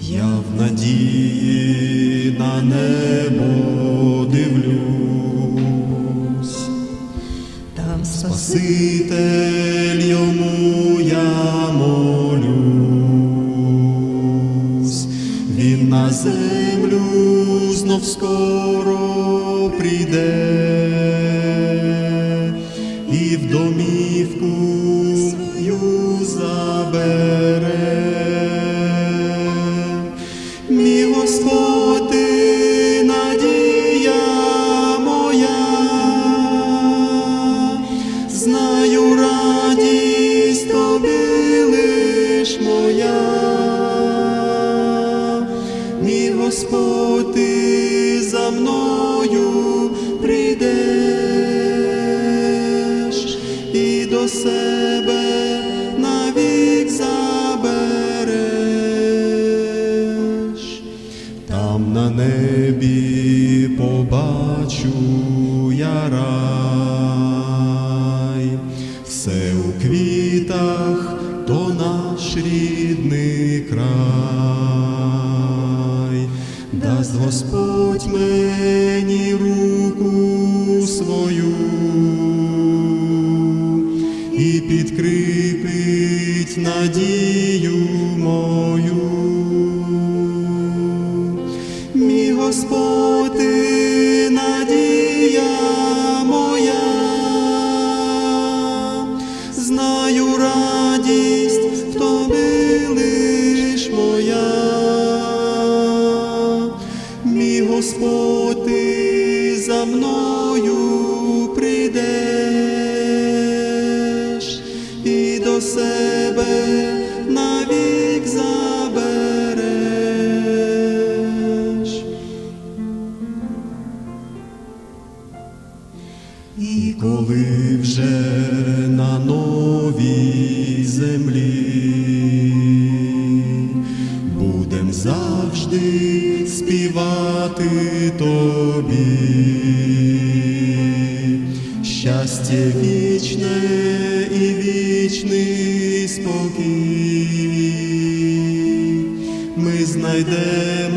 Я в надії на небо дивлюсь, Там спаси Спаситель йому я молюсь, він на землю знов скоро прийде Господь, за мною прийдеш і до себе навік забереш. Там на небі побачу я все у квітах, то наш рідний край, дасть Господь мені руку свою і підкріпить надію мою. Ти за мною прийдеш і до себе навік забереш. І коли вже на новій землі будем завжди співати тобі, щастя вічне і вічний спокій. Ми знайдемо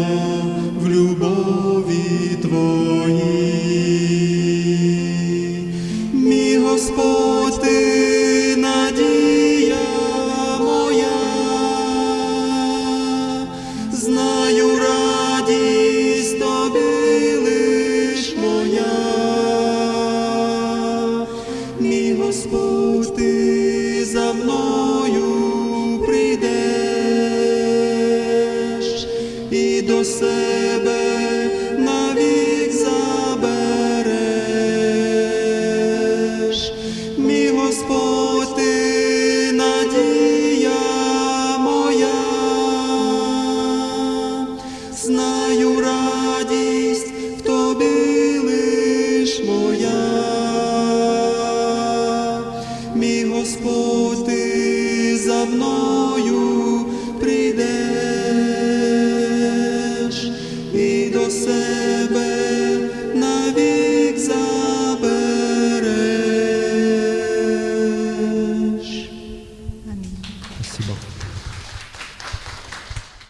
ти за мною прийдеш і до себе навік забереш. Мій Господь, ти надія моя, знаю Господь,